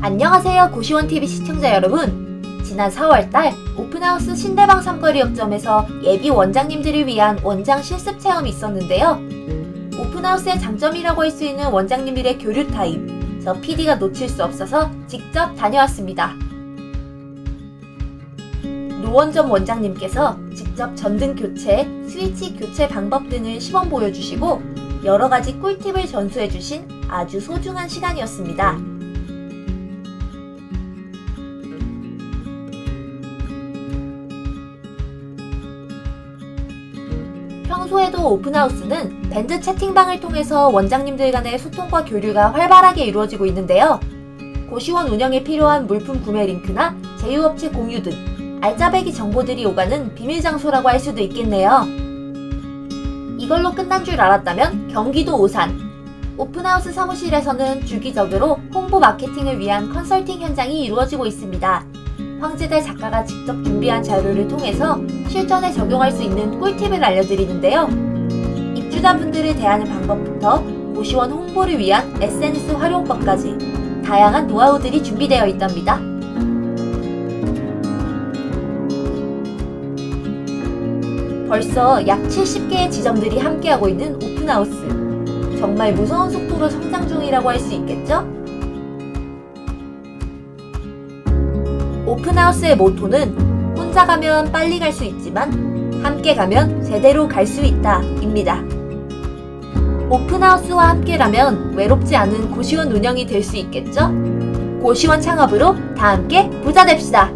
안녕하세요 고시원TV 시청자 여러분. 지난 4월달 오픈하우스 신대방 삼거리 역점에서 예비 원장님들을 위한 원장 실습 체험이 있었는데요. 오픈하우스의 장점이라고 할 수 있는 원장님들의 교류 타임 저 PD가 놓칠 수 없어서 직접 다녀왔습니다. 노원점 원장님께서 직접 전등 교체, 스위치 교체 방법 등을 시범 보여주시고 여러 가지 꿀팁을 전수해주신 아주 소중한 시간이었습니다. 평소에도 오픈하우스는 밴드 채팅방을 통해서 원장님들 간의 소통과 교류가 활발하게 이루어지고 있는데요. 고시원 운영에 필요한 물품 구매 링크나 제휴업체 공유 등 알짜배기 정보들이 오가는 비밀 장소라고 할 수도 있겠네요. 이걸로 끝난 줄 알았다면 경기도 오산 오픈하우스 사무실에서는 주기적으로 홍보 마케팅을 위한 컨설팅 현장이 이루어지고 있습니다. 황지대 작가가 직접 준비한 자료를 통해서 실전에 적용할 수 있는 꿀팁을 알려드리는데요. 입주자분들을 대하는 방법부터 고시원 홍보를 위한 SNS 활용법까지 다양한 노하우들이 준비되어 있답니다. 벌써 약 70개의 지점들이 함께하고 있는 오픈하우스. 정말 무서운 속도로 성장 중이라고 할 수 있겠죠? 오픈하우스의 모토는 혼자 가면 빨리 갈 수 있지만 함께 가면 제대로 갈 수 있다 입니다. 오픈하우스와 함께라면 외롭지 않은 고시원 운영이 될 수 있겠죠? 고시원 창업으로 다 함께 부자 됩시다.